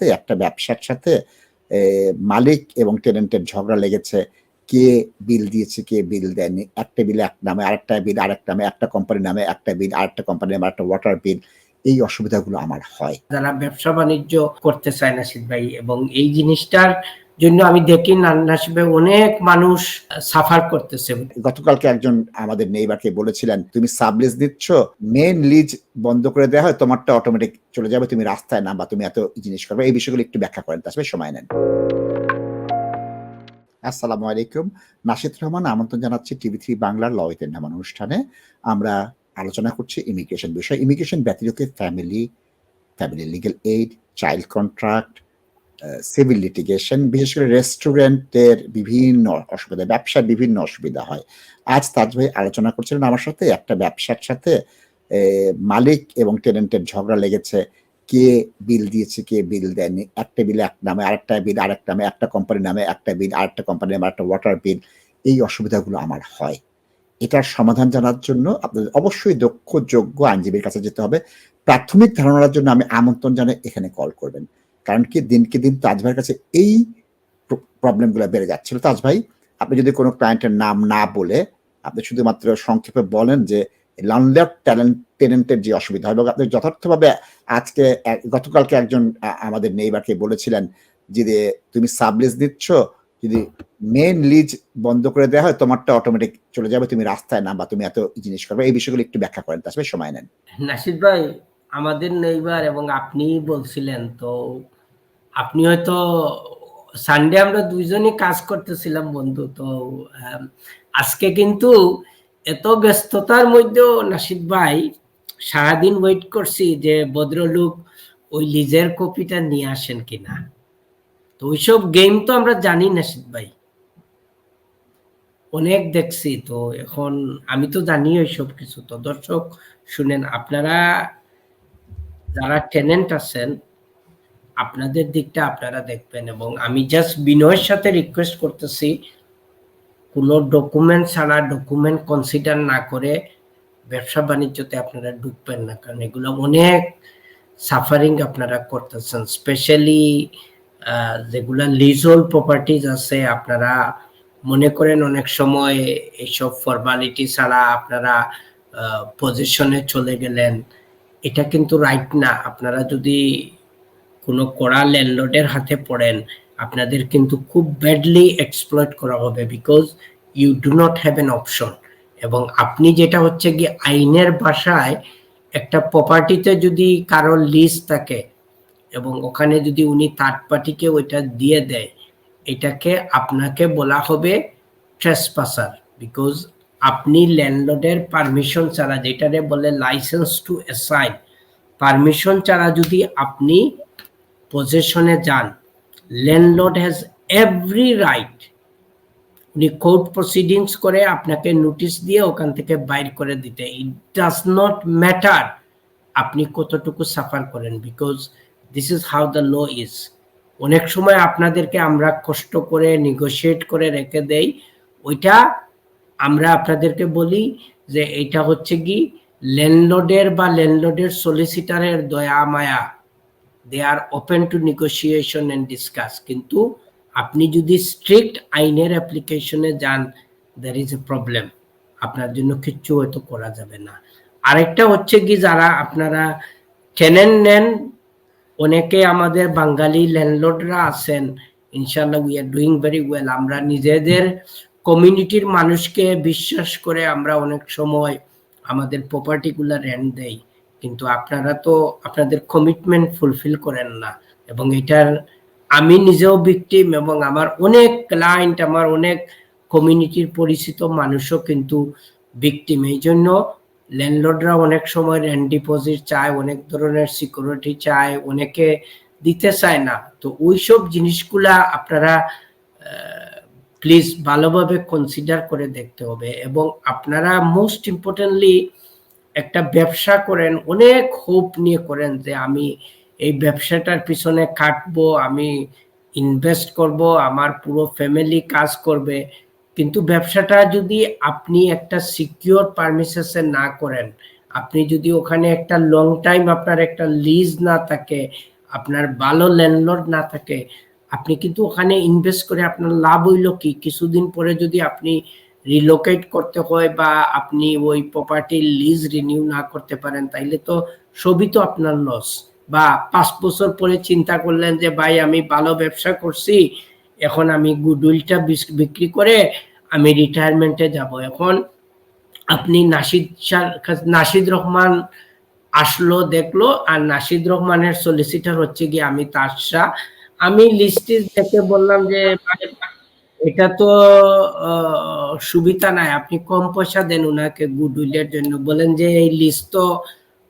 একটা ব্যবসার সাথে মালিক এবং টেনেন্টের ঝগড়া লেগেছে। কে বিল দিয়েছে, কে বিল দেয়নি। একটা বিল এক নামে, আরেকটা বিল আরেক নামে, একটা কোম্পানির নামে একটা বিল আরেকটা কোম্পানির নামে একটা ওয়াটার বিল এই অসুবিধাগুলো আমার হয়। যারা ব্যবসা বাণিজ্য করতে চায় না ভাই, এবং এই জিনিসটার জন্য আমি দেখি না- নাসিদ অনেক মানুষ সাফার করতেছে। গতকালকে একজন আমাদের নেইবারকে বলেছিলেন, তুমি সাবলিজ দিচ্ছ মেন লিজ বন্ধ করে দেওয়া হয়, তোমারটা অটোমেটিক চলে যাবে, তুমি রাস্তায় নামবা, তুমি এত জিনিস করবে। এই বিষয়গুলো একটু ব্যাখ্যা করেন তাছাড়া সময় নেন। আসসালামু আলাইকুম, নাসিদ রহমান, আমন্ত্রণ জানাচ্ছি টিভি থ্রি বাংলার ল উইথ নামান অনুষ্ঠানে। আমরা আলোচনা করছি ইমিগ্রেশন বিষয়। Immigration ব্যতিরিক্ত family family legal aid child contract civil litigation বিশেষ করে রেস্টুরেন্টের বিভিন্ন অসুবিধা, ব্যবসার বিভিন্ন অসুবিধা হয়। আজ তাজ ভাই আলোচনা করছিলেন আমার সাথে, একটা ব্যবসার সাথে মালিক এবং টেনেন্টের ঝগড়া লেগেছে। কে বিল দিয়েছে, কে বিল দেয়নি। একটা বিল এক নামে, আরেকটা বিল আরেক নামে, একটা কোম্পানির নামে, একটা বিল আরেকটা কোম্পানির নামে, একটা ওয়াটার বিল এই অসুবিধাগুলো আমার হয়। এটার সমাধান জানার জন্য আপনাদের অবশ্যই দক্ষ, যোগ্য আইনজীবীর কাছে যেতে হবে। প্রাথমিক ধারণার জন্য আমি আমন্ত্রণ জানাই, এখানে কল করবেন। কারণ কি দিনকে দিন তাজ ভাইয়ের কাছে এই প্রবলেমগুলো বেড়ে যাচ্ছিল। তাজ ভাই, আপনি যদি কোনো ক্লায়েন্টের নাম না বলে আপনি শুধুমাত্র সংক্ষেপে বলেন যে লানলেট ট্যালেন্ট টেনেন্টের যে অসুবিধা হয় এবং আপনি যথার্থভাবে আজকে গতকালকে একজন আমাদের নেইবারকে বলেছিলেন যে তুমি সাবলিজ দিচ্ছ, যদি মেন লিজ বন্ধ করে দেওয়া হয়, তোমারটা অটোমেটিক চলে যাবে, তুমি রাস্তায় নামবা, তুমি এত জিনিস করবে। এই বিষয়গুলো একটু ব্যাখ্যা করেন তাছাড়া সময় নেন। নাসিদ ভাই আমাদের নেইবার এবং আপনি বলছিলেন, তো আপনি হয়তো সানডে আমরা দুইজনই কাজ করতেছিলাম বন্ধু, তো আজকে কিন্তু এত ব্যস্ততার মধ্যেও নাসিদ ভাই সারাদিন ওয়েট করছি যে ভদ্রলোক ওই লিজের কপিটা নিয়ে আসেন কিনা। তো ওইসব গেম তো আমরা জানি নাসিদ ভাই। অনেক দেখছি, তো এখন আমি তো জানি ওইসব কিছু। তো দর্শক শুনেন, আপনারা যারা টেনেন্ট আছেন, আপনাদের দিকটা আপনারা দেখবেন এবং আমি জাস্ট বিনয়ের সাথে রিকোয়েস্ট করতেছি, কোনো ডকুমেন্ট ছাড়া ডকুমেন্ট কনসিডার না করে ব্যবসা বাণিজ্যতে আপনারা ঢুকবেন না, কারণ এগুলো অনেক সাফারিং আপনারা করতেছেন স্পেশালি যেগুলা লিজল প্রপার্টিজ আছে, আপনারা মনে করেন অনেক সময় এইসব ফর্মালিটি ছাড়া আপনারা পজিশনে চলে গেলেন। এটা কিন্তু রাইট না। আপনারা যদি কোনো কড়া ল্যান্ডলর্ডের হাতে পড়েন, আপনাদের কিন্তু খুব ব্যাডলি এক্সপ্লয়েট করা হবে because you do not have an option এবং আপনি যেটা হচ্ছে কি আইনের ভাষায় একটা প্রপার্টিতে যদি কারোর লিজ থাকে এবং ওখানে যদি উনি থার্ড পার্টিকে ওইটা দিয়ে দেয়, এটাকে আপনাকে বলা হবে ট্রেসপাসার বিকজ আপনি ল্যান্ডলর্ডের পারমিশন ছাড়া, যেটারে বলে লাইসেন্স টু অ্যাসাইন পারমিশন ছাড়া যদি আপনি পজিশনে যান, ল্যান্ডলর্ড হ্যাজ এভরি রাইট উনি কোর্ট প্রসিডিংস করে আপনাকে নোটিশ দিয়ে ওখান থেকে বাইর করে দিতে। ইট ডাজ নট ম্যাটার আপনি কতটুকু সাফার করেন because this is how the law is অনেক সময় আপনাদেরকে আমরা কষ্ট করে নেগোশিয়েট করে রেখে দেই, ওইটা আমরা আপনাদেরকে বলি যে এটা হচ্ছে কি ল্যান্ডলর্ডের বা ল্যান্ডলর্ডের সলিসিটারের দয়া মায়া। They are open to negotiation and discuss কিন্তু আপনি যদি স্ট্রিক্ট আইনের অ্যাপ্লিকেশনে যান দ্যার ইজ এ প্রবলেম আপনার জন্য কিচ্ছু হয়তো করা যাবে না। আরেকটা হচ্ছে কি, যারা আপনারা টেনেন নেন, অনেকে আমাদের বাঙালি ল্যান্ডলর্ডরা আছেন। ইনশাল্লাহ we are doing very well আমরা নিজেদের কমিউনিটির মানুষকে বিশ্বাস করে আমরা অনেক সময় আমাদের প্রপার্টিগুলো রেন্ট দেই। কিন্তু আপনারা তো আপনাদের কমিটমেন্ট ফুলফিল করেন না। এবং এটার আমি নিজেও ভিকটিম এবং আমার অনেক ক্লায়েন্ট আমার অনেক কমিউনিটির পরিচিত মানুষও কিন্তু ভিকটিম এই জন্য ল্যান্ডলর্ডরা অনেক সময় রেন্ট ডিপোজিট চায়, অনেক ধরনের সিকিউরিটি চায়, অনেকে দিতে চায় না। তো ওইসব জিনিসগুলা আপনারা প্লিজ ভালোভাবে কনসিডার করে দেখতে হবে এবং আপনারা মোস্ট ইম্পর্টেন্টলি একটা ব্যবসা করেন, অনেক হোপ নিয়ে করেন যে আমি এই ব্যবসাটার পিছনে কাটবো, আমি ইনভেস্ট করব, আমার পুরো ফ্যামিলি কাজ করবে। কিন্তু ব্যবসাটা যদি আপনি একটা সিকিউর পারমিসেসে না করেন, আপনি যদি ওখানে একটা লং টাইম আপনার একটা লিজ না থাকে, আপনার ভালো ল্যান্ডলর্ড না থাকে আপনি কিন্তু ওখানে ইনভেস্ট করে আপনার লাভ হইল কি? কিছুদিন পরে যদি আপনি রিলোকেট করতে হয় বা আপনি ওই প্রপার্টির লিজ রিনিউ না করতে পারেন, তাইলে তো সবই তো আপনার লস বা পাঁচ বছর পরে চিন্তা করলেন যে, ভাই, আমি ভালো ব্যবসা করছি, এখন আমি গুডউইলটা বিক্রি করে আমি রিটায়ারমেন্টে যাব। এখন আপনি নাসিদ নাসিদ রহমান আসলো, দেখল, আর নাসিদ রহমানের সলিসিটার হচ্ছে গিয়ে আমি তার শাহ। আমি লিস্টে দেখে বললাম যে এটা তো সুবিধা নাই। আপনি কম পয়সা দেন ওনাকে গুডউইলের জন্য। বলেন যে, এই লিস্ট তো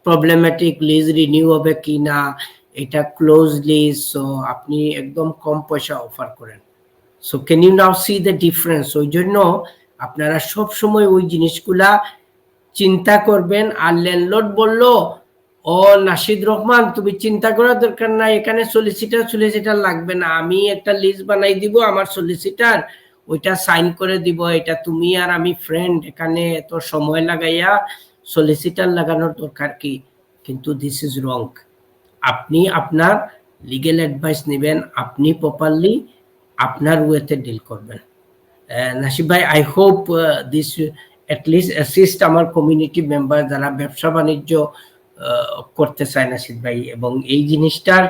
প্রবলেমেটিক লিজ রিনিউ হবে কি না? এটা ক্লোজ লিজ সো আপনি একদম কম পয়সা অফার করেন। So can you now see the difference ওই জন্য আপনারা সব সময় ওই জিনিসগুলা চিন্তা করবেন। আর ল্যান্ডলর্ড বলল ও নাসিদ রহমান, তুমি চিন্তা করার দরকার নাই, এখানে সলিসিটার সলিসিটার লাগবে না, আমি একটা লিস্ট বানাই দিব, আমার সলিসিটার ওইটা সাইন করে দিব, এটা তুমি আর আমি ফ্রেন্ড এখানে এত সময় লাগাইয়া সলিসিটার লাগানোর দরকার কি? কিন্তু দিস ইজ রং আপনি আপনার লিগেল অ্যাডভাইস নেবেন, আপনি প্রপারলি আপনার ওয়েতে ডিল করবেন। নাসিব ভাই I hope this at least assist আমার কমিউনিটি মেম্বার যারা ব্যবসা বাণিজ্য করতে চায় নাসিদ ভাই। এবং এই জিনিসটার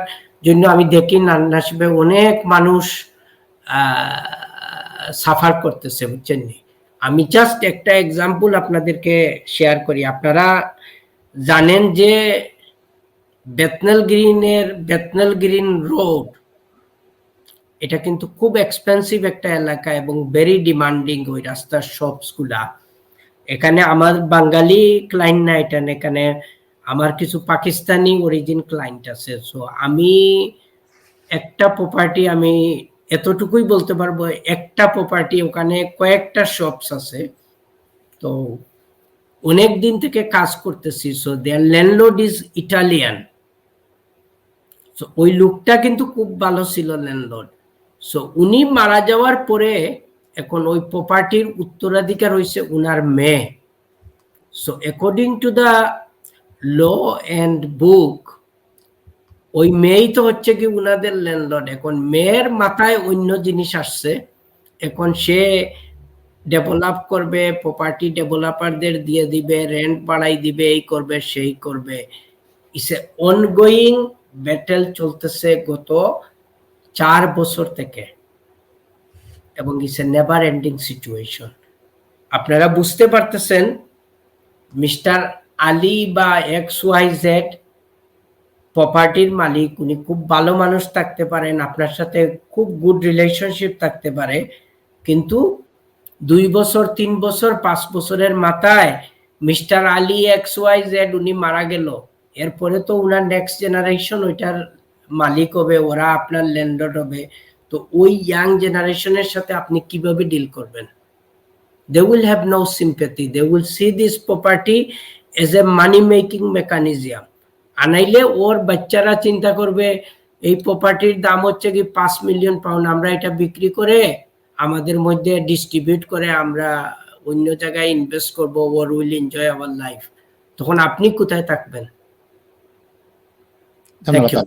জন্য আমি দেখি না- নাসিব ভাই অনেক মানুষ সাফার করতেছে বুঝছেন আমি জাস্ট একটা এক্সাম্পল আপনাদেরকে শেয়ার করি। আপনারা জানেন যে বেতনেল গ্রিনের বেতনেল গ্রিন রোড এটা কিন্তু খুব এক্সপেন্সিভ একটা এলাকা এবং ভেরি ডিমান্ডিং ওই রাস্তার শপসগুলা এখানে আমার বাঙালি এটা না, এখানে আমার কিছু পাকিস্তানি অরিজিন ক্লায়েন্ট আছে সো আমি একটা প্রপার্টি আমি এতটুকুই বলতে পারব, একটা প্রপার্টি ওখানে কয়েকটা শপস আছে, তো অনেক দিন থেকে কাজ করতেছি so there landlord is Italian so ওই লুকটা কিন্তু খুব ভালো ছিল ল্যান্ডলোড সো উনি মারা যাওয়ার পরে এখন ওই প্রপার্টির উত্তরাধিকার হয়েছে উনার মেয়ে so according to the law and book ওই মেয়েই তো হচ্ছে কি উনাদের ল্যান্ডলর্ড এখন মেয়ের মাথায় অন্য জিনিস আসছে। এখন সে ডেভেলপ করবে প্রপার্টি ডেভেলপারদের দিয়ে দিবে রেন্ট বাড়াই দিবে, এই করবে, সেই করবে। ইস এ অনগোয়িং ব্যাটেল চলতেছে গত চার বছর থেকে। এবং is a never ending situation আপনারা বুঝতে পারতেছেন, মিস্টার আলী বা এক্স ওয়াই জেড প্রপার্টির মালিক, উনি খুব ভালো মানুষ থাকতে পারেন, আপনার সাথে খুব গুড রিলেশনশিপ থাকতে পারে, কিন্তু দুই বছর, তিন বছর, পাঁচ বছরের মাথায় mister Ali X Y Z উনি মারা গেল। এরপরে তো উনার নেক্সট জেনারেশন ওইটার মালিক হবে, ওরা আপনার ল্যান্ডলর্ড হবে। তো ওই ইয়াং জেনারেশনের সাথে আপনি কীভাবে ডিল করবেন? They will have no sympathy. They will see this property as a money making mechanism. আনাইলে ওর বাচ্চারা চিন্তা করবে এই প্রপার্টির দাম হচ্ছে কি পাঁচ মিলিয়ন পাউন্ড আমরা এটা বিক্রি করে আমাদের মধ্যে ডিস্ট্রিবিউট করে আমরা অন্য জায়গায় ইনভেস্ট করব ওর উইল এনজয় আওয়ার লাইফ তখন আপনি কোথায় থাকবেন? ধন্যবাদ